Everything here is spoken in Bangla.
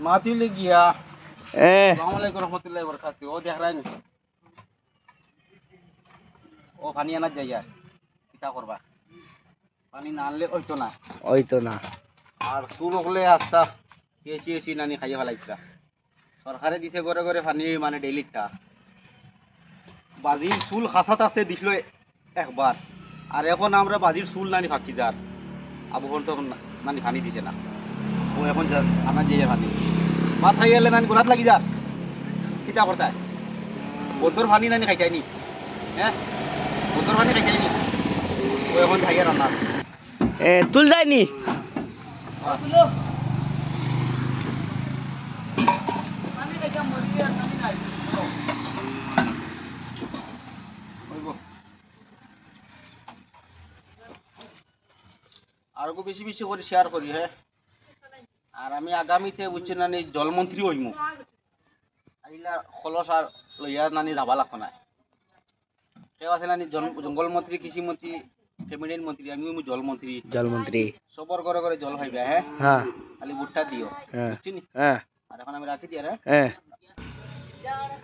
মাতিলে গিয়া এ। আসসালামু আলাইকুম রহমতুল্লাহি বরকাতু ও দেখ রাইন ও পানি কিতা করবা। পানি না আনলে না। না। আর চুল হলে আস্তা এসি এসি নানি খাইয়ে ফেলাইছিলা সরকারে দিছে ঘরে ঘরে পানি মানে ডেইলি তা বাজির চুল খাসা থাকতে দিছিল একবার আর এখন আমরা বাজির চুল নানি ফাঁকি যার আবু তো নানি পানি দিছে না। ও এখন আমার যে পানি ভাত খাই গেলে নানি গোলাত লাগি যার কিতা করতায় বন্ধুর পানি নানি খাইতাইনি হ্যাঁ বন্ধুর পানি খাইতাইনি ও এখন খাইয়ে রান্না এ তুল যায়নি আর বেশি বেশি করে শেয়ার করি হ্যাঁ আর আমি আগামীতে বুঝছি নানি জলমন্ত্রী হইম। আইলা খলস আর লইয়া নানি যাবা লাগবো না। কেউ আছে নানি? জঙ্গল মন্ত্রী কৃষি মন্ত্রী ক্যাবিনেট মন্ত্রী আমি জলমন্ত্রী। জলমন্ত্রী। সবর করে করে জল খাইবে হ্যাঁ? হ্যাঁ। খালি ভুট্টা দিও হ্যাঁ। বুঝছি নি? হ্যাঁ। আর এখন আমি রাখি দিয়ে হ্যাঁ? হ্যাঁ।